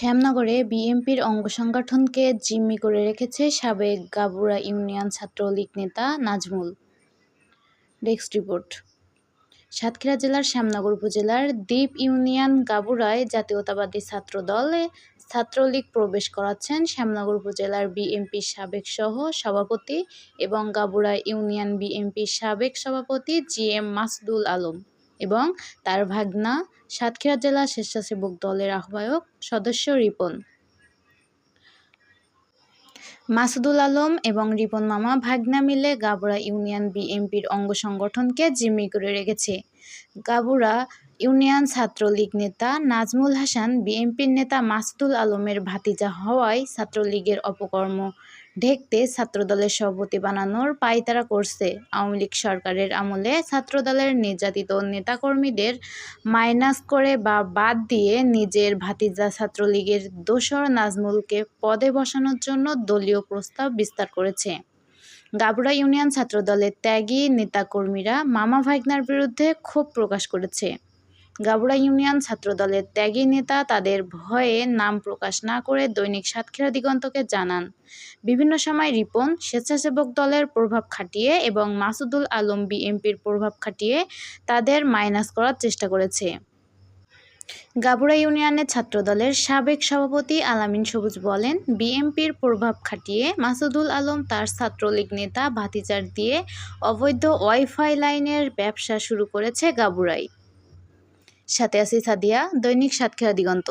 শ্যামনগরে বিএনপির অঙ্গ সংগঠনকে জিম্মি করে রেখেছে সাবেক গাবুরা ইউনিয়ন ছাত্রলীগ নেতা নাজমুল। Desk report. সাতক্ষীরা জেলার শ্যামনগর উপজেলার দ্বীপ ইউনিয়ন গাবুরায় জাতীয়তাবাদী ছাত্র দলে ছাত্রলীগ প্রবেশ করাচ্ছেন শ্যামনগর উপজেলার বিএনপির সাবেক সহ সভাপতি এবং গাবুরা ইউনিয়ন বিএনপির সাবেক সভাপতি জি এম মাসুদুল আলম। এবং তার ভাগনা সাতক্ষীরা জেলা স্বেচ্ছাসেবক দলের আহ্বায়ক সদস্য রিপন। মাসুদুল আলম এবং রিপন মামা ভাগনা মিলে গাবুরা ইউনিয়ন বিএনপির অঙ্গ সংগঠনকে জিম্মি করে রেখেছে। গাবুরা ইউনিয়ন ছাত্রলীগ নেতা নাজমুল হাসান, বিএনপির নেতা মাসুদুল আলমের ভাতিজা হওয়ায় ছাত্রলীগের অপকর্ম ঢেকতে ছাত্রদলের সভাপতি বানানোর পায়তারা করছে। আওয়ামী লীগ সরকারের আমলে ছাত্রদলের নির্যাতিত নেতাকর্মীদের মাইনাস করে বা বাদ দিয়ে নিজের ভাতিজা ছাত্রলীগের দোসর নাজমুলকে পদে বসানোর জন্য দলীয় প্রস্তাব বিস্তার করেছে। গাবুড়া ইউনিয়ন ছাত্রদলের ত্যাগী নেতাকর্মীরা মামা ভাইগনার বিরুদ্ধে ক্ষোভ প্রকাশ করেছে। গাবুড়া ইউনিয়ন ছাত্রদলের ত্যাগী নেতা তাদের ভয়ে নাম প্রকাশ না করে দৈনিক সাতক্ষীরা দিগন্তকে জানান। বিভিন্ন সময় রিপন স্বেচ্ছাসেবক দলের প্রভাব খাটিয়ে এবং মাসুদুল আলম বিএমপির প্রভাব খাটিয়ে তাদের মাইনাস করার চেষ্টা করেছে। গাবুড়া ইউনিয়নের ছাত্রদলের সাবেক সভাপতি আলামিন সবুজ বলেন বিএনপির প্রভাব খাটিয়ে মাসুদুল আলম তার ছাত্রলীগ নেতা ভাতিজার দিয়ে অবৈধ ওয়াইফাই লাইনের ব্যবসা শুরু করেছে গাবুড়ায় সাথে আছি সাদিয়া দৈনিক সাতক্ষীরা দিগন্ত।